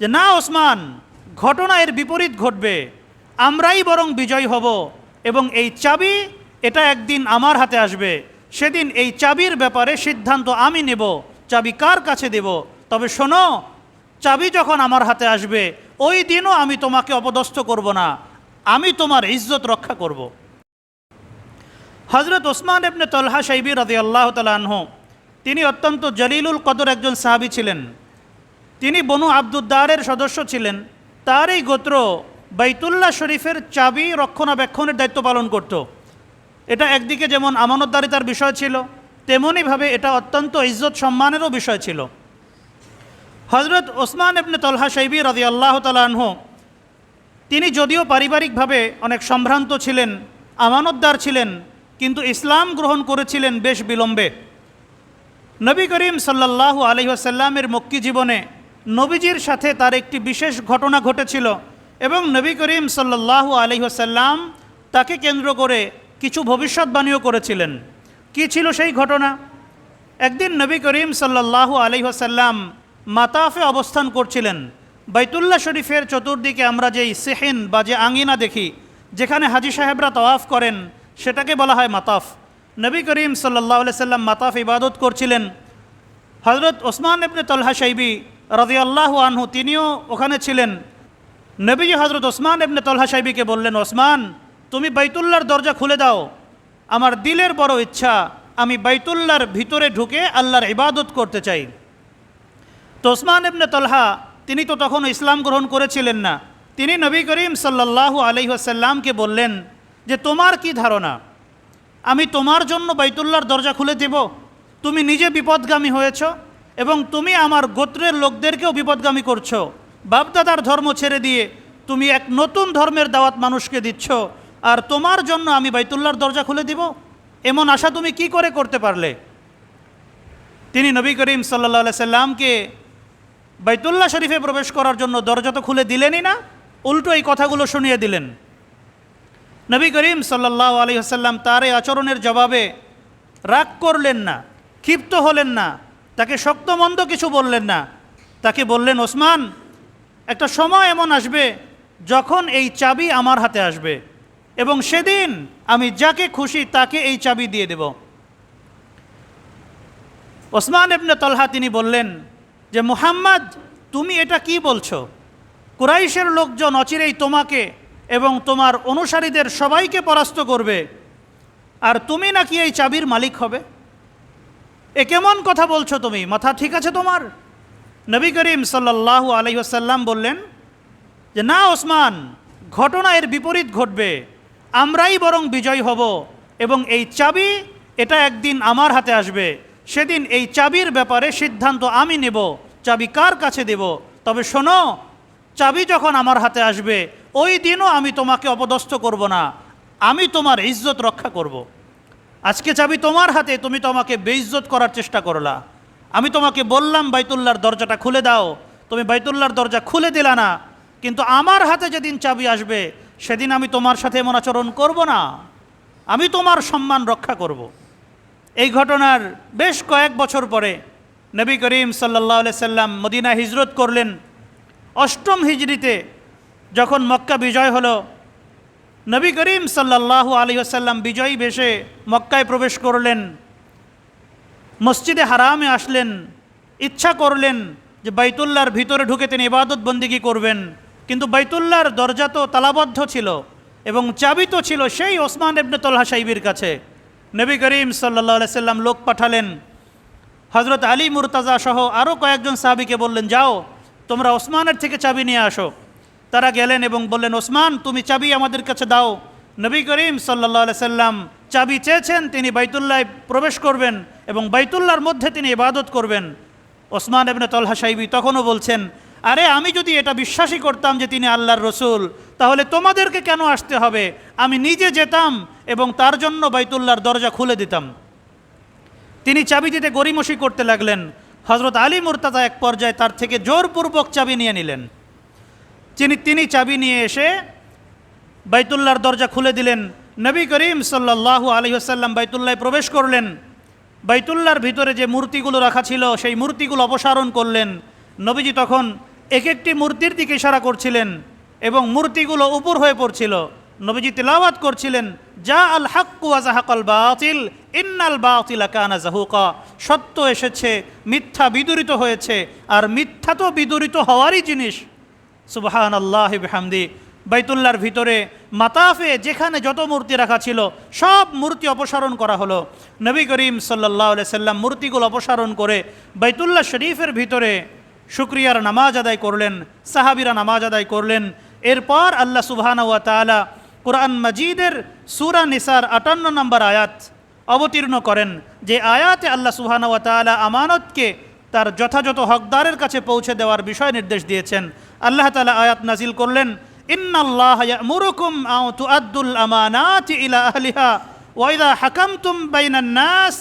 যে না, ওসমান, ঘটনা এর বিপরীত ঘটবে। আমরাই বরং বিজয় হব এবং এই চাবি, এটা একদিন আমার হাতে আসবে। সেদিন এই চাবির ব্যাপারে সিদ্ধান্ত আমি নেব। চাবি কার কাছে দেব? তবে শোনো, চাবি যখন আমার হাতে আসবে, ওই দিনও আমি তোমাকে অপদস্থ করব না। আমি তোমার ইজ্জত রক্ষা করব। হজরত ওসমান এবনে তলহা সাইবি রাজি আল্লাহ তালাহ তিনি অত্যন্ত জলিলুল কদর একজন সাহাবি ছিলেন। তিনি বনু আব্দুদ্দারের সদস্য ছিলেন। তার এই গোত্র বাইতুল্লাহ শরীফের চাবি রক্ষণাবেক্ষণের দায়িত্ব পালন করত। এটা একদিকে যেমন আমানতদারিতার বিষয় ছিল তেমনইভাবে এটা অত্যন্ত ইজ্জত সম্মানেরও বিষয় ছিল। হজরত ওসমান এবনে তলহা সাইবি রাজি আল্লাহ তালাহ তিনি যদিও পারিবারিকভাবে অনেক সম্ভ্রান্ত ছিলেন, আমানতদার ছিলেন, কিন্তু ইসলাম গ্রহণ করেছিলেন বেশ বিলম্বে। নবী করিম সাল্লাল্লাহু আলহিহাসাল্লামের মক্কি জীবনে নবীজির সাথে তার একটি বিশেষ ঘটনা ঘটেছিল এবং নবী করিম সাল্লাল্লাহু আলহিহাসাল্লাম তাকে কেন্দ্র করে কিছু ভবিষ্যৎবাণীও করেছিলেন। কি ছিল সেই ঘটনা? একদিন নবী করিম সাল্লাল্লাহু আলহিহাসাল্লাম মাতাফে অবস্থান করছিলেন। বাইতুল্লাহ শরীফের চতুর্দিকে আমরা যেই সেহেন বা যে আঙিনা দেখি, যেখানে হাজি সাহেবরা তওয়াফ করেন, সেটাকে বলা হয় মাতাফ। নবী করিম সাল্লাহ সাল্লাম মাতাফ ইবাদত করছিলেন। হজরত ওসমান ইবনে তলহা সাইবি রাজি আল্লাহ আনহু, তিনিও ওখানে ছিলেন। নবীজি হজরত ওসমান ইবনে তলহা সাহেবীকে বললেন, ওসমান, তুমি বাইতুল্লাহর দরজা খুলে দাও। আমার দিলের বড় ইচ্ছা, আমি বাইতুল্লাহর ভিতরে ঢুকে আল্লাহর ইবাদত করতে চাই। তো ওসমান ইবনে তলহা, তিনি তো তখন ইসলাম গ্রহণ করেছিলেন না। তিনি নবী করিম সাল্লাল্লাহু আলহিহাসাল্লামকে বললেন যে, তোমার কি ধারণা? আমি তোমার জন্য বাইতুল্লাহর দরজা খুলে দেব? তুমি নিজে বিপদগামী হয়েছ? এবং তুমি আমার গোত্রের লোকদেরকেও বিপদগামী করছ। বাপদাদার ধর্ম ছেড়ে দিয়ে তুমি এক নতুন ধর্মের দাওয়াত মানুষকে দিচ্ছ, আর তোমার জন্য আমি বাইতুল্লাহর দরজা খুলে দিব? এমন আশা তুমি কি করে করতে পারলে? তিনি নবী করিম সাল্লা সাল্লামকে বাইতুল্লাহ শরীফে প্রবেশ করার জন্য দরজা তো খুলে দিলেনই না, উল্টো এই কথাগুলো শুনিয়ে দিলেন। নবী করিম সাল্লাহ আলী আসাল্লাম তার এই আচরণের জবাবে রাগ করলেন না, ক্ষিপ্ত হলেন না তাকে শক্তমন্দ কিছু বললেন না। তাকে বললেন, ওসমান, একটা সময় এমন আসবে যখন এই চাবি আমার হাতে আসবে এবং সেদিন আমি যাকে খুশি তাকে এই চাবি দিয়ে দেব। ওসমান এবনে তলহা তিনি বললেন যে, মুহাম্মদ, তুমি এটা কি বলছো? কুরাইশের লোকজন অচিরেই তোমাকে এবং তোমার অনুসারীদের সবাইকে পরাস্ত করবে। আর তুমি নাকি এই চাবির মালিক হবে? এ কেমন কথা বলছো তুমি? মাথা ঠিক আছে তোমার? নবী করিম সাল্লাল্লাহু আলহিহাসাল্লাম বললেন যে, না ওসমান, ঘটনা এর বিপরীত ঘটবে। আমরাই বরং বিজয় হব এবং এই চাবি, এটা একদিন আমার হাতে আসবে। সেদিন এই চাবির ব্যাপারে সিদ্ধান্ত আমি নেব। চাবি কার কাছে দেব? তবে শোনো, চাবি যখন আমার হাতে আসবে, ওই দিনও আমি তোমাকে অপদস্থ করব না। আমি তোমার ইজ্জত রক্ষা করব। আজকে চাবি তোমার হাতে, তুমি তোমাকে বেইজ্জত করার চেষ্টা করলা। আমি তোমাকে বললাম বাইতুল্লার দরজাটা খুলে দাও। তুমি বাইতুল্লার দরজা খুলে দিলা না, কিন্তু আমার হাতে যেদিন চাবি আসবে, সেদিন আমি তোমার সাথে এমন আচরণ করব না। আমি তোমার সম্মান রক্ষা করব। এই ঘটনার বেশ কয়েক বছর পরে নবী করিম সাল্লাহ সাল্লাম মদিনা হিজরত করলেন। অষ্টম হিজড়িতে যখন মক্কা বিজয় হলো নবী করিম সাল্লাল্লাহু আলী আসাল্লাম বিজয়ী বেশে মক্কায় প্রবেশ করলেন, মসজিদে হারামে আসলেন, ইচ্ছা করলেন যে বাইতুল্লাহর ভিতরে ঢুকে তিনি ইবাদত বন্দিগি করবেন। কিন্তু বাইতুল্লাহর দরজা তো তালাবদ্ধ ছিল এবং চাবি তো ছিল সেই ওসমান এবনে তল্হা সাইবির কাছে। নবী করিম সাল্লাহ সাল্লাম লোক পাঠালেন। হজরত আলী মুরতাজা সহ আরও কয়েকজন সাহাবিকে বললেন, যাও, তোমরা ওসমানের থেকে চাবি নিয়ে আসো। তারা গেলেন এবং বললেন, ওসমান, তুমি চাবি আমাদের কাছে দাও। নবী করিম সাল্লাহ সাল্লাম চাবি চেয়েছেন, তিনি বাইতুল্লায় প্রবেশ করবেন এবং বাইতুল্লার মধ্যে তিনি ইবাদত করবেন। ওসমান এবনে তলহা সাইবি তখনও বলছেন, আরে, আমি যদি এটা বিশ্বাসই করতাম যে তিনি আল্লাহর রসুল, তাহলে তোমাদেরকে কেন আসতে হবে? আমি নিজে যেতাম এবং তার জন্য বাইতুল্লার দরজা খুলে দিতাম। তিনি চাবি দিতে গরিমসি করতে লাগলেন। হজরত আলী মুরতাজা এক পর্যায়ে তার থেকে জোরপূর্বক চাবি নিয়ে নিলেন। তিনি তিনি চাবি নিয়ে এসে বাইতুল্লাহর দরজা খুলে দিলেন। নবী করিম সাল্লাহ আসাল্লাম বাইতুল্লায় প্রবেশ করলেন। বাইতুল্লার ভিতরে যে মূর্তিগুলো রাখা ছিল, সেই মূর্তিগুলো অপসারণ করলেন। নবীজি তখন এক একটি মূর্তির দিকে ইশারা করছিলেন এবং মূর্তিগুলো উপর হয়ে পড়ছিল। নবীজি তেলাওয়াত করছিলেন, যা আল আজাহাকাল বাতিল, ইন্নাল বাতিল কানা জাহুকা সত্য এসেছে, মিথ্যা বিদূরিত হয়েছে, আর মিথ্যা তো বিদূরিত হওয়ারই জিনিস। সুবহান আল্লাহ হামদি বাইতুল্লার ভিতরে মাতাফে যেখানে যত মূর্তি রাখা ছিল, সব মূর্তি অপসারণ করা হলো। নবী করিম সাল্লাহ সাল্লাম মূর্তিগুলো অপসারণ করে বাইতুল্লাহ শরীফের ভিতরে শুক্রিয়ার নামাজ আদায় করলেন, সাহাবিরা নামাজ আদায় করলেন। এরপর আল্লাহ সুবহানা ওয়া তাআলা কোরআন মজিদের সুরা নিসার আটান্ন নম্বর আয়াত অবতীর্ণ করেন, যে আয়াতে আল্লাহ সুবহানা ওয়া তাআলা আমানতকে তার যথাযথ হকদারের কাছে পৌঁছে দেওয়ার বিষয় নির্দেশ দিয়েছেন। আল্লাহ তাআলা আয়াত নাজিল করলেন, ইন্নাল্লাহ ইয়ামুরুকুম আও তুআদ্দুল আমানাতি ইলা আহলিহা, ওয়া ইযা হাকামতুম বাইনান নাস,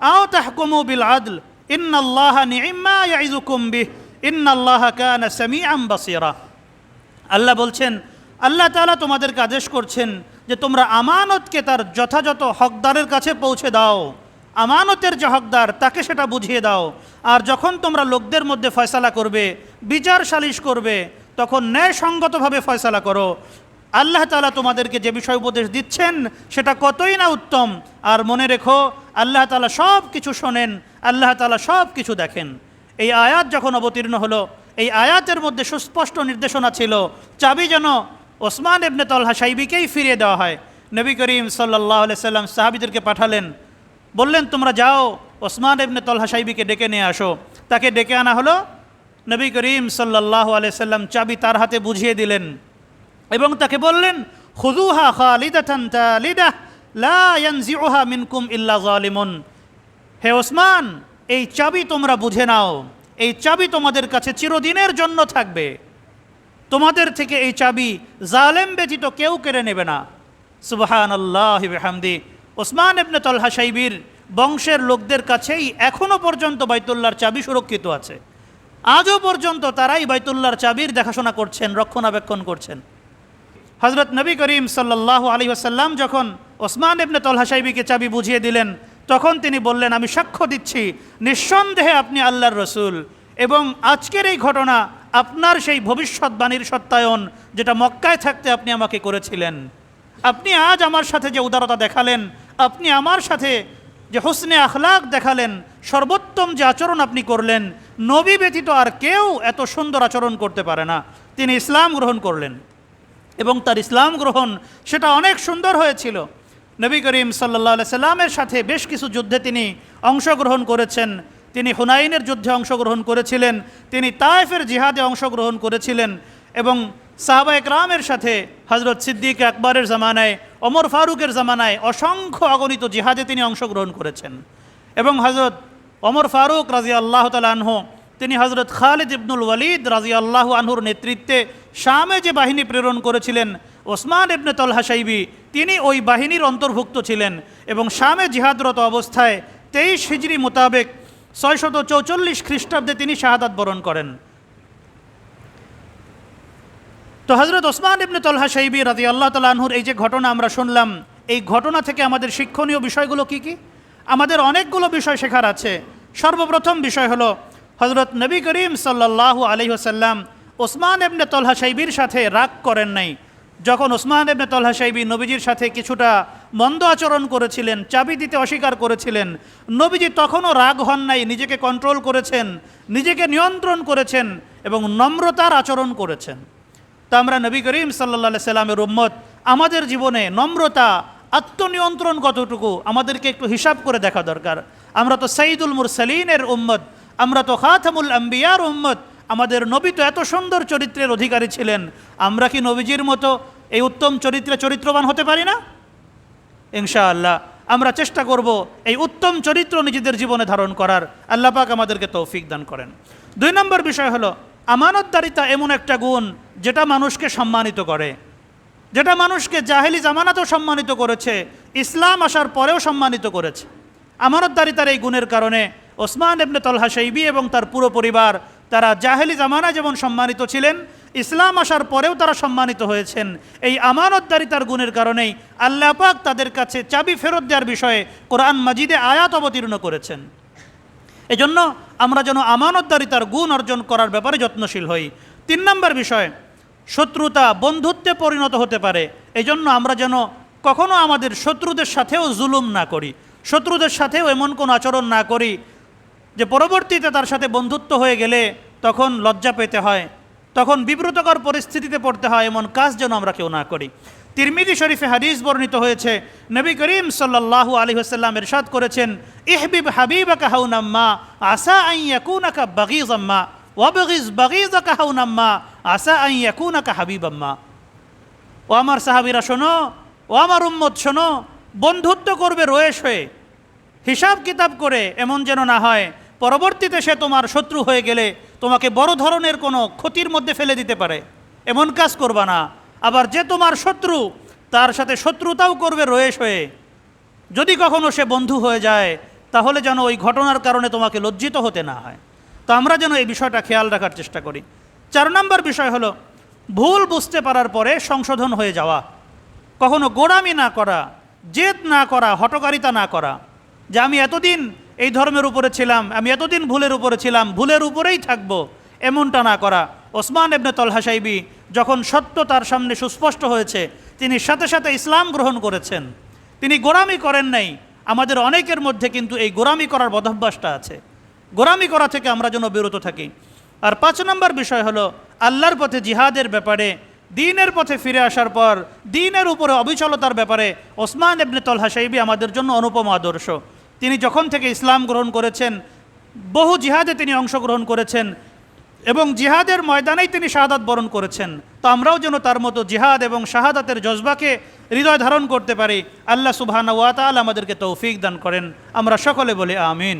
আও তাহকুমু বিল আদল, ইন্নাল্লাহ নি'ম্মা ইয়াইযুকুম বিহ, ইন্নাল্লাহ কানা সামিআম বাসীরা। আল্লাহ বলছেন, আল্লাহ তাআলা তোমাদেরকে আদেশ করছেন যে তোমরা আমানতকে তার যথাযথ হকদারের কাছে পৌঁছে দাও। আমানতের যে হকদার তাকে সেটা বুঝিয়ে দাও। আর যখন তোমরা লোকদের মধ্যে ফয়সালা করবে, বিচার সালিশ করবে, তখন ন্যায়সঙ্গতভাবে ফয়সালা করো। আল্লাহ তালা তোমাদেরকে যে বিষয় উপদেশ দিচ্ছেন, সেটা কতই না উত্তম। আর মনে রেখো, আল্লাহ তালা সব কিছু শোনেন, আল্লাহ তালা সব কিছু দেখেন। এই আয়াত যখন অবতীর্ণ হলো, এই আয়াতের মধ্যে সুস্পষ্ট নির্দেশনা ছিল, চাবি যেন ওসমান এবনে তলহা সাইবিকেই ফিরিয়ে দেওয়া হয়। নবী করিম সাল্লাহ সাল্লাম সাহাবিদেরকে পাঠালেন বললেন, তোমরা যাও, ওসমান এবনে তলহা সাইবিকে ডেকে নিয়ে আসো। তাকে ডেকে আনা হলো নবী করিম সাল্লাহ সাল্লাম, চাবি তার হাতে বুঝিয়ে দিলেন এবং তাকে বললেন লা ইয়ানজিউহা মিনকুম জালিমুন হে ওসমান, এই চাবি তোমরা বুঝে নাও, এই চাবি তোমাদের কাছে চিরদিনের জন্য থাকবে। তোমাদের থেকে এই চাবি জালেম ব্যতীত কেউ কেড়ে নেবে না। সুবহান আল্লাহ হামদি ওসমান এবনে তলহা সাইবির বংশের লোকদের কাছেই এখনও পর্যন্ত বাইতুল্লাহর চাবি সুরক্ষিত আছে। আজও পর্যন্ত তারাই বাইতুল্লাহর চাবির দেখাশোনা করছেন, রক্ষণাবেক্ষণ করছেন। হজরত নবী করিম সাল্লাহ আলী আসাল্লাম যখন ওসমান এবনে তলহা সাহেবিকে চাবি বুঝিয়ে দিলেন, তখন তিনি বললেন, আমি সাক্ষ্য দিচ্ছি, নিঃসন্দেহে আপনি আল্লাহর রসুল এবং আজকের এই ঘটনা আপনার সেই ভবিষ্যৎবাণীর সত্যায়ন যেটা মক্কায় থাকতে আপনি আমাকে করেছিলেন। আপনি আজ আমার সাথে যে উদারতা দেখালেন আপনি আমার সাথে যে হোসনে আখলাক দেখালেন, সর্বোত্তম যে আচরণ আপনি করলেন, নবী ব্যতীত আর কেউ এত সুন্দর আচরণ করতে পারে না। তিনি ইসলাম গ্রহণ করলেন এবং তার ইসলাম গ্রহণ সেটা অনেক সুন্দর হয়েছিল। নবী করিম সাল্লা সাল্লামের সাথে বেশ কিছু যুদ্ধে তিনি অংশগ্রহণ করেছেন। তিনি হুনাইনের যুদ্ধে অংশগ্রহণ করেছিলেন। তিনি তায়েফের জিহাদে অংশগ্রহণ করেছিলেন এবং সাহাবা একরামের সাথে হজরত সিদ্দিক আকবরের জামানায় ওমর ফারুকের জামানায় অসংখ্য অগণিত জিহাদে তিনি অংশগ্রহণ করেছেন। এবং হজরত অমর ফারুক রাজি আল্লাহ তালাহ তিনি হজরত খালিদ ইবনুল ওয়ালিদ রাজি আল্লাহ আনহুর নেতৃত্বে শামে যে বাহিনী প্রেরণ করেছিলেন, ওসমান ইবনে তলহা সাইবি তিনি ওই বাহিনীর অন্তর্ভুক্ত ছিলেন এবং শামে জিহাদরত অবস্থায় তেইশ হিজড়ি মোতাবেক ছয়শত চৌচল্লিশ খ্রিস্টাব্দে তিনি শাহাদাত বরণ করেন। তো হজরত ওসমান ইবনে তলহা সাইবি রাজি আল্লাহ তালাহুর এই যে ঘটনা আমরা শুনলাম, এই ঘটনা থেকে আমাদের শিক্ষণীয় বিষয়গুলো কি কি? আমাদের অনেকগুলো বিষয় শেখার আছে। সর্বপ্রথম বিষয় হলো হজরত নবী করিম সাল্লাহ আলহিহসাল্লাম ওসমান এবনে তলহা সাইবির সাথে রাগ করেন নাই। যখন ওসমান এবনে তলহা সাইবি নবীজির সাথে কিছুটা মন্দ আচরণ করেছিলেন, চাবি দিতে অস্বীকার করেছিলেন, নবীজি তখনও রাগ হন নাই, নিজেকে কন্ট্রোল করেছেন, নিজেকে নিয়ন্ত্রণ করেছেন এবং নম্রতার আচরণ করেছেন। তা আমরা নবী করিম সাল্লা সাল্লামের উম্মত, আমাদের জীবনে নম্রতা, আত্মনিয়ন্ত্রণ কতটুকু, আমাদেরকে একটু হিসাব করে দেখা দরকার। আমরা তো সাইদুল মুরসালিনের উম্মত, আমরা তো খাতামুল আম্বিয়ার উম্মত, আমাদের নবী তো এত সুন্দর চরিত্রের অধিকারী ছিলেন, আমরা কি নবীজির মতো এই উত্তম চরিত্রে চরিত্রবান হতে পারি না? ইনশাআল্লাহ, আমরা চেষ্টা করব এই উত্তম চরিত্র নিজেদের জীবনে ধারণ করার। আল্লাহ পাক আমাদেরকে তৌফিক দান করেন। দুই নম্বর বিষয় হলো আমানতদারিতা এমন একটা গুণ যেটা মানুষকে সম্মানিত করে। যেটা মানুষকে জাহেলি জামানাতেও সম্মানিত করেছে, ইসলাম আসার পরেও সম্মানিত করেছে। আমানতদারিতার এই গুণের কারণে ওসমান এবনে তলহা শৈবি এবং তার পুরো পরিবার তারা জাহেলি জামানা যেমন সম্মানিত ছিলেন, ইসলাম আসার পরেও তারা সম্মানিত হয়েছেন। এই আমানতদারিতার গুণের কারণেই আল্লাহ পাক তাদের কাছে চাবি ফেরত দেওয়ার বিষয়ে কোরআন মাজিদে আয়াত অবতীর্ণ করেছেন। এজন্য আমরা যেন আমানতদারিতার গুণ অর্জন করার ব্যাপারে যত্নশীল হই। তিন নম্বর বিষয়, শত্রুতা বন্ধুত্বে পরিণত হতে পারে। এজন্য আমরা যেন কখনো আমাদের শত্রুদের সাথেও জুলুম না করি। শত্রুদের সাথেও এমন কোনো আচরণ না করি যে পরবর্তীতে তার সাথে বন্ধুত্ব হয়ে গেলে তখন লজ্জা পেতে হয়, তখন বিব্রতকর পরিস্থিতিতে পড়তে হয়, এমন কাজ যেন আমরা কেউ না করি। তিরমিদি শরীফে হাদিস বর্ণিত হয়েছে, নবী করিম সাল্লাল্লাহু আলী হাসাল্লাম এরশাদ করেছেন, ইহবিব হাবিবাকা হাউনাম্মা আসা আই ইয়াকুনাকা বাগিজ আম্মা ওয়াবগিজ বাগিজাকা হাউনাম্মা আসা আই ইয়াকুনাকা হাবিব আম্মা ও আমার সাহাবিরা শোনো, ও আমার উম্মত শোনো, বন্ধুত্ব করবে রয়েস হয়ে, হিসাব কিতাব করে এমন যেন না হয়, পরবর্তীতে সে তোমার শত্রু হয়ে গেলে তোমাকে বড় ধরনের কোনো ক্ষতির মধ্যে ফেলে দিতে পারে, এমন কাজ করবা না। আবার যে তোমার শত্রু, তার সাথে শত্রুতাও করবে রয়েস হয়ে। যদি কখনো সে বন্ধু হয়ে যায়, তাহলে যেন ওই ঘটনার কারণে তোমাকে লজ্জিত হতে না হয়। তো আমরা যেন এই বিষয়টা খেয়াল রাখার চেষ্টা করি। চার নম্বর বিষয় হলো, ভুল বুঝতে পারার পরে সংশোধন হয়ে যাওয়া। কখনো গোড়ামি না করা, জেদ না করা, হটকারিতা না করা। যে আমি এতদিন এই ধর্মের উপরে ছিলাম, আমি এতদিন ভুলের উপরে ছিলাম, ভুলের উপরেই থাকব, এমনটা না করা। ওসমান এবনে তলহা সাইবি যখন সত্য তার সামনে সুস্পষ্ট হয়েছে, তিনি সাথে সাথে ইসলাম গ্রহণ করেছেন। তিনি গোরামি করেন নাই, আমাদের অনেকের মধ্যে কিন্তু এই গোরামি করার বদভ্যাসটা আছে। গোরামি করা থেকে আমরা যেন বিরত থাকি। আর পাঁচ নম্বর বিষয় হলো, আল্লাহর পথে জিহাদের ব্যাপারে, দিনের পথে ফিরে আসার পর, দিনের উপরে অবিচলতার ব্যাপারে ওসমান এবনে তলহা সাইবি আমাদের জন্য অনুপম আদর্শ। তিনি যখন থেকে ইসলাম গ্রহণ করেছেন, বহু জিহাদে তিনি অংশগ্রহণ করেছেন এবং জিহাদের ময়দানেই তিনি শাহাদাত বরণ করেছেন। তো আমরাও যেন তার মতো জিহাদ এবং শাহাদাতের জজবাকে হৃদয় ধারণ করতে পারি। আল্লাহ সুবহানা ওয়াতাল আমাদেরকে তৌফিক দান করেন। আমরা সকলে বলি আমিন।